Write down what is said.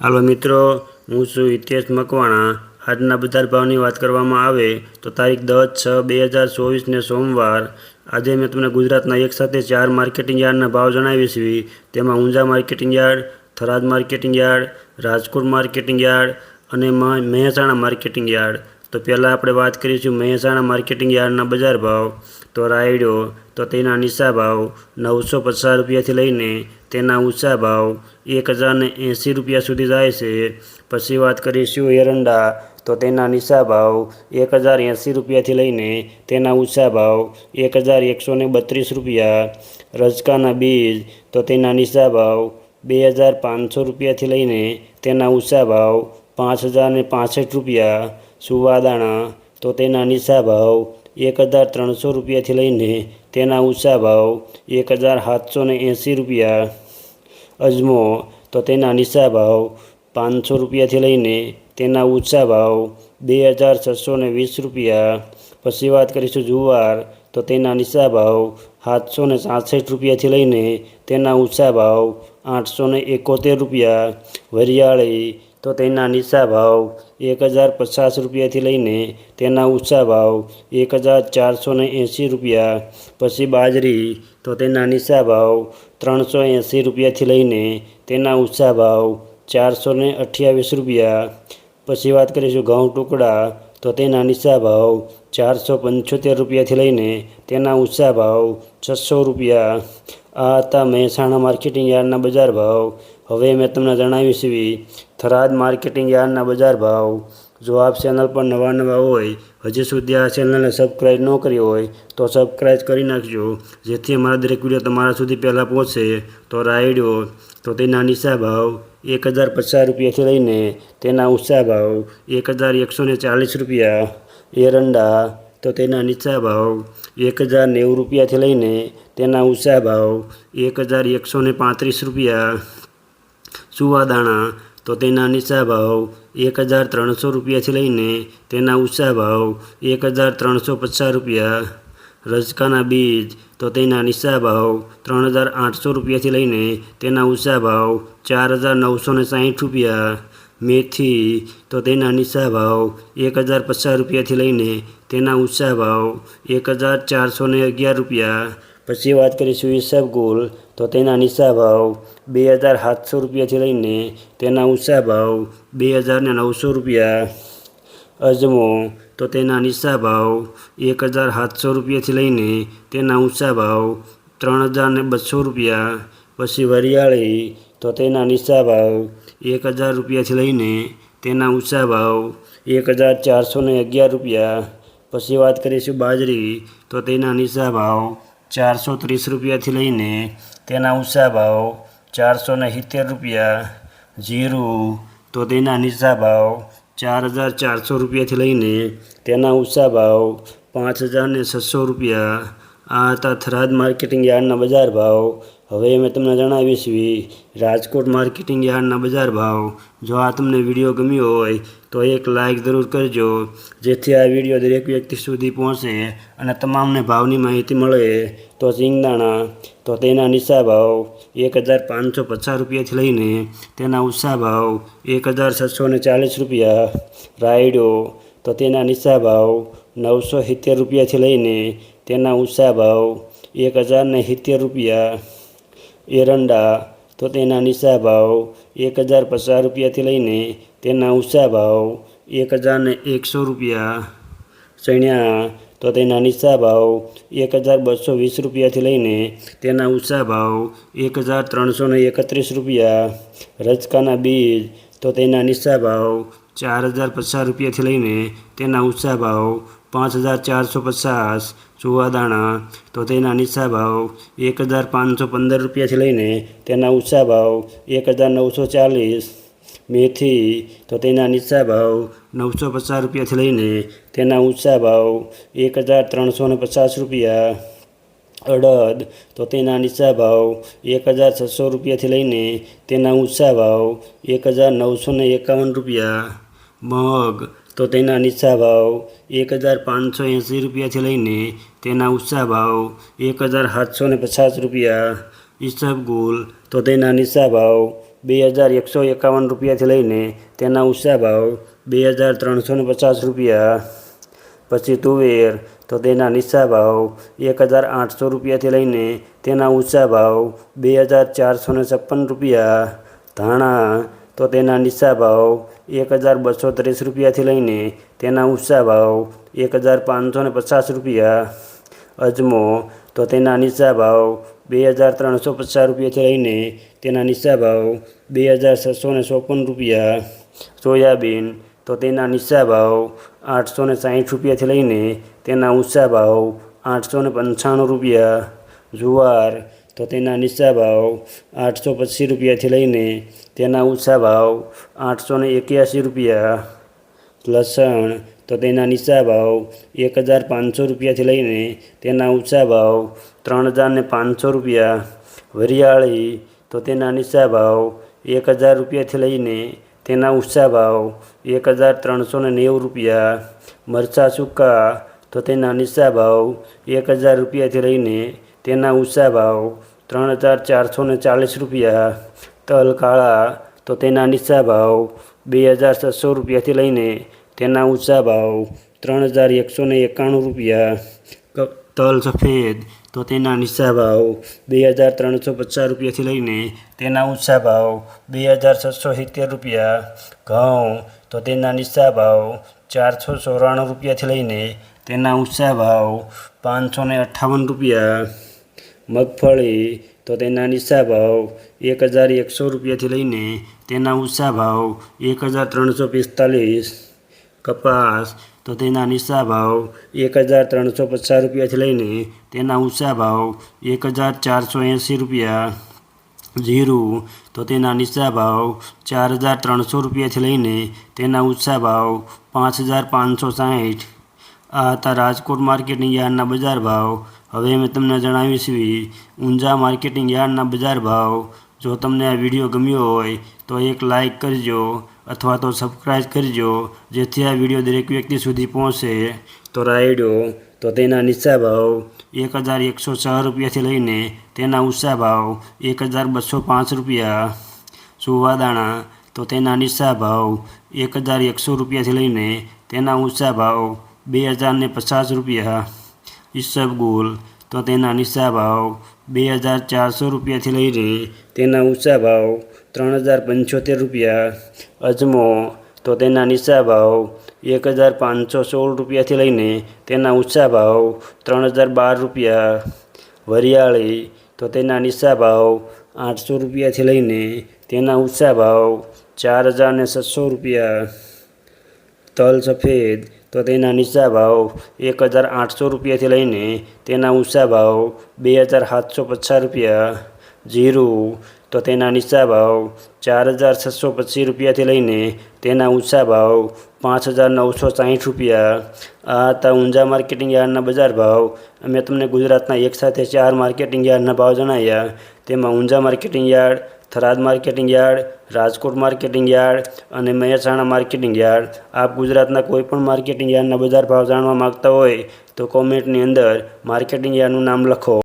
હાલો મિત્રો, હું છું હિતેશ મકવાણા. આજના બજાર ભાવની વાત કરવામાં આવે તો તારીખ દસ છ બે હજાર ચોવીસને સોમવાર. આજે મેં તમને ગુજરાતના એક સાથે ચાર માર્કેટિંગ યાર્ડના ભાવ જણાવીશ તેમાં Unjha marketing yard, Tharad marketing yard, Rajkot marketing yard અને મહેસાણા માર્કેટિંગ યાર્ડ. તો પહેલાં આપણે વાત કરીશું મહેસાણા માર્કેટિંગ યાર્ડના બજાર ભાવ. તો રાયડો, તો તેના નિશા ભાવ નવસો પચાસ રૂપિયાથી લઈને તેના ઊંચા ભાવ એક હજારને એંસી રૂપિયા સુધી જાય છે. પછી વાત કરીશું એરંડા તો તેના નીચા ભાવ એક હજાર એંસી રૂપિયાથી લઈને તેના ઊંચા ભાવ એક હજાર એકસો ને બત્રીસ રૂપિયા. રજકાના બીજ, તો તેના નીચા ભાવ બે હજાર પાંચસો રૂપિયાથી લઈને તેના ઊંચા ભાવ પાંચ હજાર પાસઠ રૂપિયા. સુવાદાણા, તો તેના નીચા ભાવ એક હજાર ત્રણસો રૂપિયાથી લઈને તેના ઊંચા ભાવ એક હજાર સાતસો એંસી રૂપિયા. અજમો, તો તેના નીચા ભાવ પાંચસો રૂપિયાથી લઈને તેના ઊંચા ભાવ બે હજાર છસો ને વીસ રૂપિયા. પછી વાત કરીશું જુવાર, તો તેના નીચા ભાવ સાતસો ને સાસઠ રૂપિયાથી લઈને તેના ઊંચા ભાવ આઠસો ને એકોતેર રૂપિયા. વરિયાળી તો તેના નીચા ભાવ એક હજાર પચાસ રૂપિયાથી લઈને તેના ઊંચા ભાવ એક હજાર ચારસો ને એંસી રૂપિયા. પછી બાજરી, તો તેના નીચા ભાવ ત્રણસો એંસી રૂપિયાથી લઈને તેના ઊંચા ભાવ ચારસો ને અઠ્યાવીસ રૂપિયા. પછી વાત કરીશું ઘઉં ટુકડા, તો તેના નીચા ભાવ ચારસો પંચોતેર રૂપિયાથી લઈને તેના ઊંચા ભાવ છસો રૂપિયા. આ હતા મહેસાણા માર્કેટિંગ યાર્ડના બજાર ભાવ. હવે મેં તમને જણાવ્યું છે થરાદ માર્કેટિંગ યાર્ડના બજાર ભાવ. જો આપ ચેનલ પર નવા નવા હોય, હજી સુધી આ ચેનલને સબસ્ક્રાઈબ ન કરી હોય, તો સબસ્ક્રાઈબ કરી નાખજો. જેથી અમારા દરેક વીડિયો તમારા સુધી પહેલાં પહોંચે. તો રાયડો તો તેના નીચા ભાવ એક હજાર પચાસ રૂપિયાથી લઈને તેના ઊંચા ભાવ એક હજાર એકસો ને ચાલીસ રૂપિયા. એરંડા, તો તેના નીચા ભાવ એક હજાર નેવું રૂપિયાથી લઈને તેના ઊંચા ભાવ એક હજાર એકસો પાંત્રીસ રૂપિયા. સુવાદાણા, તો તેના નીચા ભાવ એક હજાર ત્રણસો રૂપિયાથી લઈને તેના ઊંચા ભાવ એક હજાર ત્રણસો પચાસ રૂપિયા. રજકાના બીજ, તો તેના નીચા ભાવ ત્રણ હજાર આઠસો રૂપિયાથી લઈને તેના ઊંચા ભાવ ચાર હજાર નવસો ને સાહીઠ રૂપિયા. મેથી, તો તેના નીચા ભાવ એક હજાર પચાસ રૂપિયાથી લઈને તેના ઊંચા ભાવ એક હજાર ચારસો ને અગિયાર રૂપિયા. પછી વાત કરીશું ઈસબગુલ તો તેના નીચા ભાવ બે હજાર સાતસો રૂપિયાથી લઈને તેના ઊંચા ભાવ બે હજાર ને નવસો રૂપિયા અજમો, તો તેના નીચા ભાવ એક હજાર સાતસો રૂપિયાથી લઈને તેના ઊંચા ભાવ ત્રણ હજાર ને બસો રૂપિયા. પછી વરિયાળી, તો તેના નીચા ભાવ એક હજાર રૂપિયાથી લઈને તેના ઊંચા ભાવ એક હજાર ચારસો ને અગિયાર રૂપિયા. પછી વાત કરીશું બાજરી, તો તેના નીચા ભાવ ચારસો ત્રીસ રૂપિયાથી લઈને તેના ઊંચા ભાવ ચારસો ને સિત્તેર રૂપિયા, જીરું તો તેના નીચા ભાવ ચાર હજાર ચારસો રૂપિયાથી લઈને તેના ઊંચા ભાવ પાંચ હજાર છસો રૂપિયા. આ હતા થરાદ માર્કેટિંગ યાર્ડના બજાર ભાવ હવે મેં તમને જણાવીશું રાજકોટ માર્કેટિંગ યાર્ડના બજાર ભાવ. જો આ તમને વીડિયો ગમ્યો હોય, તો એક લાઇક જરૂર કરજો, જેથી આ વીડિયો દરેક વ્યક્તિ સુધી પહોંચે અને તમામને ભાવની માહિતી મળે. તો સિંગદાણા તો તેના નિશા ભાવ એક હજાર પાંચસો પચાસ રૂપિયાથી લઈને તેના ઊંચા ભાવ એક હજાર છસો ને ચાલીસ રૂપિયા. રાયડો, તો તેના નિશા ભાવ નવસો સિત્તેર રૂપિયાથી લઈને તેના ઊંચા ભાવ એક હજાર ને સિત્તેર રૂપિયા. એરંડા તો તેના નીચા ભાવ એક હજાર પચાસ રૂપિયાથી લઈને તેના ઊંચા ભાવ એક હજારને એકસો રૂપિયા. ચણ્યા તો તેના નીચા ભાવ એક હજાર બસો વીસ રૂપિયાથી લઈને તેના ઊંચા ભાવ એક હજાર ત્રણસો એકત્રીસ રૂપિયા. રજકાના બીજ, તો તેના નીચા ભાવ ચાર હજાર પચાસ રૂપિયાથી લઈને તેના ઊંચા ભાવ પાંચ હજાર ચારસો પચાસ ચુવાદાણા તો તેના નીચા ભાવ એક હજાર પાંચસો પંદર રૂપિયાથી લઈને તેના ઊંચા ભાવ એક હજાર નવસો ચાલીસ મેથી તો તેના નીચા ભાવ નવસો પચાસ રૂપિયાથી લઈને તેના ઊંચા ભાવ એક હજાર ત્રણસો ને પચાસ રૂપિયા અડદ તો તેના નીચા ભાવ એક હજાર છસો રૂપિયાથી લઈને તેના ઊંચા ભાવ એક હજાર નવસો એકાવન રૂપિયા મગ, તો તેના નીચા ભાવ એક હજાર પાંચસો એંસી રૂપિયાથી લઈને તેના ઊંચા ભાવ એક હજાર સાતસો ને પચાસ રૂપિયા. ઈસબગુલ તો તેના નીચા ભાવ બે હજાર એકસો એકાવન રૂપિયાથી લઈને તેના ઊંચા ભાવ બે હજાર ત્રણસો ને પચાસ રૂપિયા. પછી તુવેર, તો તેના નીચા ભાવ એક હજાર આઠસો રૂપિયાથી લઈને તેના ઊંચા ભાવ બે હજાર ચારસો ને છપ્પન રૂપિયા. ધાણા તો તેના નીચા ભાવ એક હજાર બસો ત્રીસ રૂપિયાથી લઈને તેના ઊંચા ભાવ એક હજાર પાંચસો ને પચાસ રૂપિયા અજમો, તો તેના નીચા ભાવ બે હજાર ત્રણસો પચાસ રૂપિયાથી લઈને તેના નીચા ભાવ બે હજાર છસો ને ચોપન રૂપિયા. સોયાબીન, તો તેના નીચા ભાવ આઠસો ને સાહીઠ રૂપિયાથી લઈને તેના ઊંચા ભાવ આઠસો ને પંચાણું રૂપિયા. જુવાર તો તેના નીચા ભાવ આઠસો પચીસ રૂપિયાથી લઈને તેના ઊંચા ભાવ આઠસો ને એક્યાસી રૂપિયા લસણ તો તેના નીચા ભાવ એક હજાર પાંચસો રૂપિયાથી લઈને તેના ઊંચા ભાવ ત્રણ હજાર ને પાંચસો રૂપિયા. વરિયાળી, તો તેના નીચા ભાવ એક હજાર રૂપિયાથી લઈને તેના ઊંચા ભાવ એક હજાર ત્રણસો ને નેવું રૂપિયા. મરચાં સૂકા, તો તેના નીચા ભાવ એક હજાર રૂપિયાથી લઈને તેના ઊંચા ભાવ ત્રણ હજાર ચારસો ને ચાલીસ રૂપિયા, તલ કાળા, તો તેના નીચા ભાવ બે હજાર છસો રૂપિયાથી લઈને તેના ઊંચા ભાવ ત્રણ હજાર એકસો ને એકાણું રૂપિયા તલ સફેદ, તો તેના નીચા ભાવ બે હજાર ત્રણસો પચાસ રૂપિયાથી લઈને તેના ઊંચા ભાવ બે હજાર છસો સિત્તેર રૂપિયા, ઘઉં, તો તેના નીચા ભાવ ચારસો ચોરાણું રૂપિયાથી લઈને તેના ઊંચા ભાવ પાંચસો ને અઠ્ઠાવન રૂપિયા મગફળી, તો તેના નીચા ભાવ એક હજાર એકસો રૂપિયાથી લઈને તેના ઊંચા ભાવ એક હજાર ત્રણસો પિસ્તાલીસ. કપાસ, તો તેના નીચા ભાવ એક હજાર ત્રણસો પચાસ રૂપિયાથી લઈને તેના ઊંચા ભાવ એક હજાર ચારસો એંસી રૂપિયા. જીરું, તો તેના નીચા ભાવ ચાર હજાર ત્રણસો રૂપિયાથી લઈને તેના ઊંચા ભાવ પાંચ હજાર પાંચસો સાહીઠ. આ હતા રાજકોટ માર્કેટની યાર્ડના બજાર ભાવ હવે મેં તમને જણાવીશું ઊંઝા માર્કેટિંગ યાર્ડના બજાર ભાવ. જો તમને આ વીડિયો ગમ્યો હોય, તો એક લાઈક કરજો અથવા તો સબસ્ક્રાઈબ કરજો, જેથી આ વીડિયો દરેક વ્યક્તિ સુધી પહોંચે. તો રાયડો, તો તેના નીચા ભાવ એક હજાર એકસો છ રૂપિયાથી લઈને તેના ઊંચા ભાવ એક હજાર બસો પાંચ રૂપિયા. સુવાદાણા, તો તેના નીચા ભાવ એક હજાર એકસો રૂપિયાથી લઈને તેના ઊંચા ભાવ બે હજાર ને પચાસ રૂપિયા. ઈસબગુલ તો તેના નીચા ભાવ બે હજાર ચારસો રૂપિયાથી લઈને તેના ઊંચા ભાવ ત્રણ હજાર પંચોતેર રૂપિયા. અજમો. તો તેના નીચા ભાવ એક હજાર પાંચસો સોળ રૂપિયાથી લઈને તેના ઊંચા ભાવ ત્રણ હજાર બાર રૂપિયા. વરિયાળી. તો તેના નીચા ભાવ આઠસો રૂપિયાથી લઈને તેના ઊંચા ભાવ ચાર હજાર ને રૂપિયા. તલ સફેદ. તો તેના નીચા ભાવ એક હજાર આઠસો રૂપિયાથી લઈને તેના ઊંચા ભાવ બે હજાર સાતસો પચાસ રૂપિયા જીરું, તો તેના નીચા ભાવ ચાર હજાર છસો પચીસ રૂપિયાથી લઈને તેના ઊંચા ભાવ પાંચ હજાર નવસો સાહીઠ રૂપિયા. આ હતા ઊંઝા માર્કેટિંગ યાર્ડના બજાર ભાવ. અમે તમને ગુજરાતના એક સાથે ચાર માર્કેટિંગ યાર્ડના ભાવ જણાવ્યા તેમાં Unjha marketing yard Tharad marketing yard, Rajkot marketing yard અને મહેસાણા માર્કેટિંગ યાર્ડ. આપ ગુજરાતના કોઈપણ માર્કેટિંગ યાર્ડના બજાર ભાવ જાણવા માગતા હોય તો કોમેન્ટની અંદર માર્કેટિંગ યાર્ડનું નામ લખો.